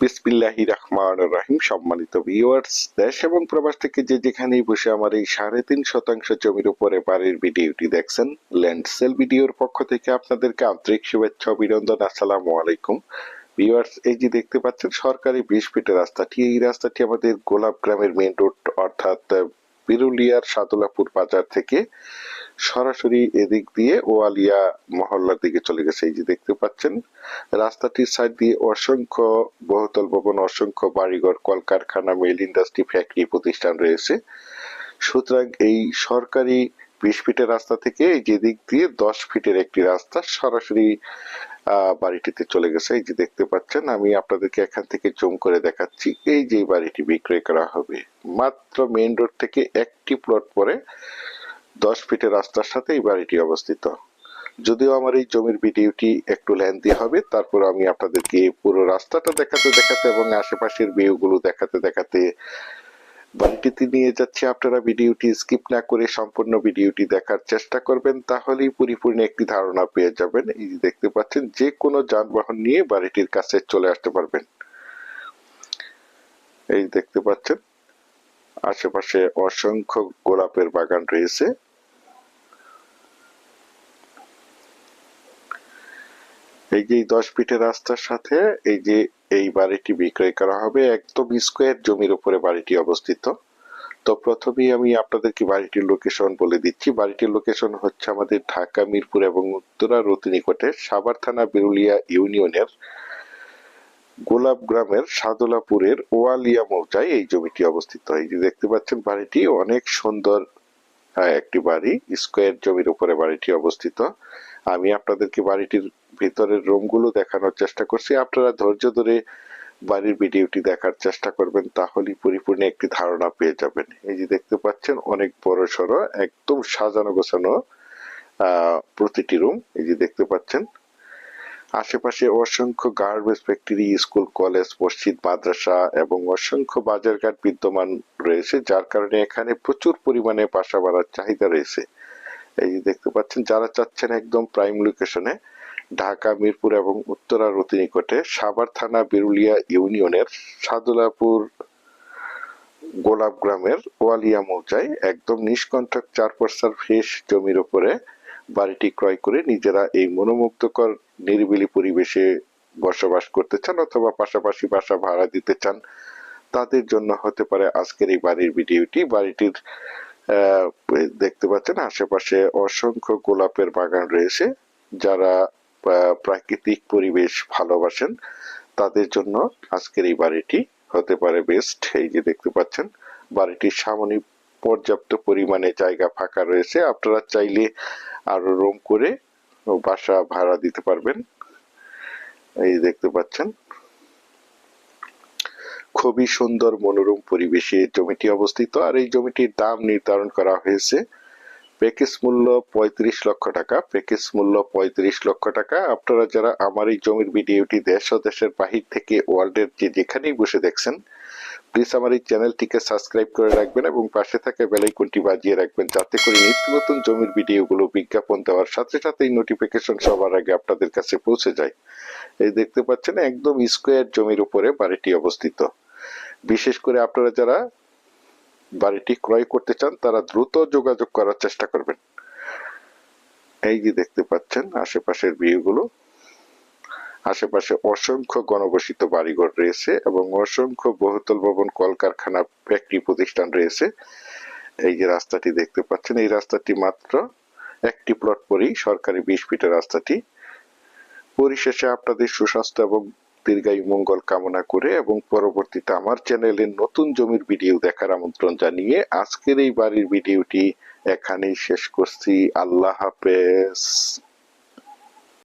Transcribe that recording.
বিসমিল্লাহি রহমান রাহিম সম্মানিত ভিউয়ার্স দেশ এবং প্রবাস থেকে যে যেখানেই বসে আমার এই সাড়ে তিন শতাংশ জমির উপরে বাড়ির ভিডিওটি দেখছেন ল্যান্ড সেল ভিডিওর পক্ষ থেকে আপনাদেরকে আন্তরিক শুভেচ্ছা, অভিনন্দন, আসসালামু আলাইকুম। ভিউয়ার্স এই যে দেখতে পাচ্ছেন, সরকারি বিশ ফিটের রাস্তাটি, এই রাস্তাটি আমাদের গোলাপ গ্রামের মেন রোড অর্থাৎ বিরুলিয়ার সাদুলাপুর বাজার থেকে সরাসরি এদিক দিয়ে ওয়ালিয়া মহল্লার দিকে চলে গেছে। এই যে দেখতে পাচ্ছেন, রাস্তাটির সাইড দিয়ে অসংখ্য বহুতল ভবন, অসংখ্য বাড়িঘর, কলকারখানা মিল ইন্ডাস্ট্রি ফ্যাক্টরি প্রতিষ্ঠান রয়েছে। সুতরাং এই সরকারি বিশ ফিটের রাস্তা থেকে এই যে দিক দিয়ে দশ ফিটের একটি রাস্তা সরাসরি বাড়িটিতে চলে গেছে। এই যে দেখতে পাচ্ছেন, আমি আপনাদেরকে এখান থেকে জুম করে দেখাচ্ছি। এই যে বাড়িটি বিক্রয় করা হবে। মাত্র মেইন রোড থেকে একটি প্লট পরে দশ ফিটের রাস্তার সাথে এই বাড়িটি অবস্থিত। যদিও আমার এই জমির ভিডিওটি একটু লেন্দি হবে, তারপর আমি আপনাদেরকে পুরো রাস্তাটা দেখাতে দেখাতে এবং আশেপাশের ভিউগুলো দেখাতে দেখাতে বাড়িটিতে নিয়ে যাচ্ছি। আপনারা ভিডিওটি স্কিপ না করে সম্পূর্ণ ভিডিওটি দেখার চেষ্টা করবেন, তাহলেই পরিপূর্ণ একটি ধারণা পেয়ে যাবেন। এই দেখতে পাচ্ছেন, যে কোনো যানবাহন নিয়ে বাড়িটির কাছে চলে আসতে পারবেন। এই দেখতে পাচ্ছেন, আশেপাশে অসংখ্য গোলাপের বাগান রয়েছে। এই যে দশ ফিটের রাস্তার সাথে এই যে এই বাড়িটি বিক্রয় করা হবে, একদম স্কোয়ার জমির উপরে বাড়িটি অবস্থিত। তো প্রথমেই আমি আপনাদেরকে বাড়িটির লোকেশন বলে দিচ্ছি। বাড়িটির লোকেশন হচ্ছে আমাদের ঢাকা, মিরপুর এবং উত্তরা রতি নিকটে সাভার থানা বিরুলিয়া ইউনিয়নের গোলাপ গ্রামের সাদুলাপুরের ওয়ালিয়া মৌজায় এই জমিটি অবস্থিত। এই যে দেখতে পাচ্ছেন বাড়িটি, অনেক সুন্দর একটি বাড়ি স্কোয়ার জমির উপরে বাড়িটি অবস্থিত। আমি আপনাদেরকে বাড়িটির ভিতরের রুমগুলো দেখানোর চেষ্টা করছি। আপনারা ধৈর্য ধরে বাড়ির ভিডিওটি দেখার চেষ্টা করবেন, তাহলেই পরিপূর্ণ একটি ধারণা পেয়ে যাবেন। এই যে দেখতে পাচ্ছেন, অনেক বড় সড়ো, একদম সাজানো গোছানো প্রতিটি রুম। এই যে দেখতে পাচ্ছেন, আশেপাশে অসংখ্য গার্মেন্টস ফ্যাক্টরি স্কুল, কলেজ, মসজিদ, মাদ্রাসা এবং অসংখ্য বাজারঘাট বিদ্যমান রয়েছে, যার কারণে এখানে প্রচুর পরিমাণে বাসা বাড়ার চাহিদা রয়েছে। এই দেখতে পাচ্ছেন, যারা চাচ্ছেন একদম প্রাইম লোকেশনে ঢাকা, মিরপুর এবং উত্তরা রতি নিকটে সাভার থানা বিরুলিয়া ইউনিয়নের সাদুলাপুর গোলাপ গ্রামের ওয়ালিয়া মৌজায় একদম নিষ্কণ্ঠক চার পার্সার ফ্রেশ জমির ওপরে বাড়িটি ক্রয় করে নিজেরা এই মনোমুগ্ধকর নিরিবিলি পরিবেশে বসবাস করতে চান অথবা পাশাপাশি বাসা ভাড়া দিতে চান, তাদের জন্য হতে পারে আজকের এই বাড়ির ভিডিওটি। বাড়িটির দেখতে পাচ্ছেন আশেপাশে অসংখ্য গোলাপের বাগান রয়েছে যারা প্রাকৃতিক পরিবেশ ভালোবাসেন। তাদের জন্য আজকের এই বাড়িটি হতে পারে বেস্ট এই যে দেখতে পাচ্ছেন, বাড়িটির সামনে পর্যাপ্ত পরিমাণে জায়গা ফাঁকা রয়েছে। আপনারা চাইলে আরও রুম করে বাসা ভাড়া দিতে পারবেন। এই দেখতে পাচ্ছেন খুবই সুন্দর মনোরম পরিবেশে জমিটি অবস্থিত আর এই জমিটির দাম নির্ধারণ করা হয়েছে প্যাকেজ মূল্য পঁয়ত্রিশ লক্ষ টাকা। প্যাকেজ মূল্য পঁয়ত্রিশ লক্ষ টাকা। আপনারা যারা আমার এই জমির ভিডিওটি দেশ ও দেশের বাহির থেকে ওয়ার্ল্ডের যে যেখানেই বসে দেখছেন প্লিজ আমার এই চ্যানেলটিকে সাবস্ক্রাইব করে রাখবেন এবং পাশে থাকা বেলাইকনটি বাজিয়ে রাখবেন যাতে করে নিত্য নতুন জমির ভিডিওগুলো বিজ্ঞাপন দেওয়ার সাথে সাথেই নোটিফিকেশন সবার আগে আপনাদের কাছে পৌঁছে যায়। এই দেখতে পাচ্ছেন একদম স্কোয়ার জমির উপরে বাড়িটি অবস্থিত। বিশেষ করে আপনারা যারা বাড়িটি ক্রয় করতে চান, তারা দ্রুত যোগাযোগ করার চেষ্টা করবেন। এই যে দেখতে পাচ্ছেন, আশেপাশের ভিউগুলো। আশেপাশে অসংখ্য গণবসিত বাড়িঘর রয়েছে এবং অসংখ্য বহুতল ভবন, কলকারখানা ফ্যাক্টরি প্রতিষ্ঠান রয়েছে। এই যে রাস্তাটি দেখতে পাচ্ছেন, এই রাস্তাটি মাত্র একটি প্লট পরেই সরকারি বিশ ফিটের রাস্তাটি। পরিশেষে আপনাদের সুস্বাস্থ্য এবং দীর্ঘায়ু মঙ্গল কামনা করে এবং পরবর্তীতে আমার চ্যানেলের নতুন জমির ভিডিও দেখার আমন্ত্রণ জানিয়ে আজকের এই বাড়ির ভিডিওটি এখানেই শেষ করছি। আল্লাহ হাফেজ।